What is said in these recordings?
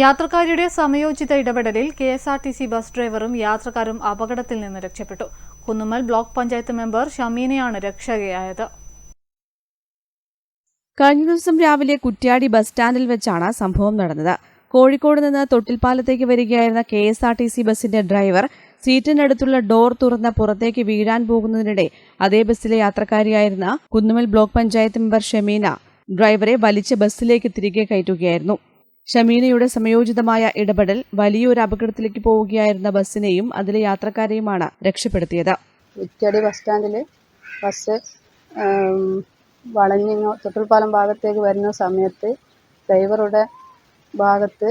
യാത്രക്കാരുടെ സമയോചിത ഇടപെടലിൽ K S R T C bus ഡ്രൈവറും യാത്രക്കാരും അപകടത്തിൽ നിന്ന് രക്ഷപ്പെട്ടു. കുന്നുമ്മൽ ബ്ലോക്ക് പഞ്ചായത്ത് മെമ്പർ ഷമീനയാണ് രക്ഷകയായത്. കഴിഞ്ഞ ദിവസം രാവിലെ കുറ്റ്യാടി ബസ് സ്റ്റാൻഡിൽ വെച്ചാണ് സംഭവം നടന്നത്. കോഴിക്കോട് നിന്ന് തൊട്ടിൽപ്പാലത്തേക്ക് വരികയായിരുന്ന K S R T C ബസിന്റെ ഡ്രൈവർ സീറ്റിനടുത്തുള്ള ഡോർ തുറന്ന് പുറത്തേക്ക് വീഴാൻ പോകുന്നതിനിടെ അതേ ബസ്സിലെ യാത്രക്കാരിയായിരുന്ന കുന്നുമൽ ബ്ലോക്ക് പഞ്ചായത്ത് മെമ്പർ ഷമീന ഡ്രൈവറെ വലിച്ച ബസ്സിലേക്ക് തിരികെ കയറ്റുകയായിരുന്നു. ഷമീനയുടെ സമയോചിതമായ ഇടപെടൽ വലിയൊരു അപകടത്തിലേക്ക് പോവുകയായിരുന്ന ബസ്സിനെയും അതിലെ യാത്രക്കാരെയുമാണ് രക്ഷപ്പെടുത്തിയത്. ഉച്ചടി ബസ് സ്റ്റാൻഡിൽ ബസ് വളഞ്ഞ വളഞ്ഞിങ്ങോ തൊട്ടിൽപ്പാലം ഭാഗത്തേക്ക് വരുന്ന സമയത്ത് ഡ്രൈവറുടെ ഭാഗത്ത്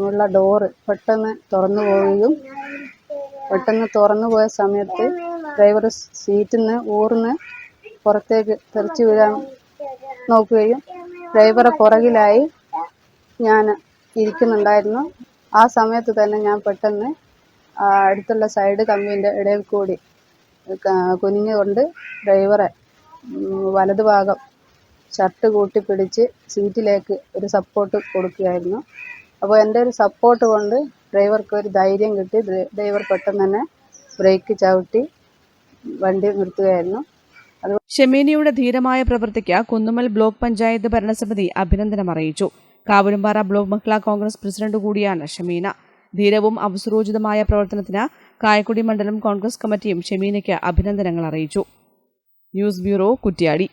ഉള്ള ഡോറ് പെട്ടെന്ന് തുറന്നു പോവുകയും പെട്ടെന്ന് തുറന്നു പോയ സമയത്ത് ഡ്രൈവർ സീറ്റിൽ നിന്ന് ഊർന്ന് പുറത്തേക്ക് തെറിച്ചു വീഴാൻ നോക്കുകയും ഡ്രൈവറെ പുറകിലായി ഞാൻ ഇരിക്കുന്നുണ്ടായിരുന്നു. ആ സമയത്ത് തന്നെ ഞാൻ പെട്ടെന്ന് അടുത്തുള്ള സൈഡ് കമ്പീന്റെ ഇടയിൽ കൂടി കുനിഞ്ഞുകൊണ്ട് ഡ്രൈവറെ വലതുഭാഗം ഭാഗം ഷർട്ട് കൂട്ടി പിടിച്ച് സീറ്റിലേക്ക് ഒരു സപ്പോർട്ട് കൊടുക്കുകയായിരുന്നു. അപ്പോൾ എന്റെ ഒരു സപ്പോർട്ട് കൊണ്ട് ഡ്രൈവർക്ക് ഒരു ധൈര്യം കിട്ടി. ഡ്രൈവർ പെട്ടെന്ന് തന്നെ ബ്രേക്ക് ചവിട്ടി വണ്ടി നിർത്തുകയായിരുന്നു. ഷെമീനിയുടെ ധീരമായ പ്രവൃത്തിക്ക് കുന്നുമൽ ബ്ലോക്ക് പഞ്ചായത്ത് ഭരണസമിതി അഭിനന്ദനം അറിയിച്ചു. Kavurumpara block Mahila Congress president കൂടിയാണ് ഷമീന. ധീരവും അവസരോചിതമായ പ്രവർത്തനത്തിന് കായക്കുടി മണ്ഡലം കോൺഗ്രസ് കമ്മിറ്റിയും ഷമീനയ്ക്ക് അഭിനന്ദനങ്ങൾ അറിയിച്ചു. News bureau Kuttiady.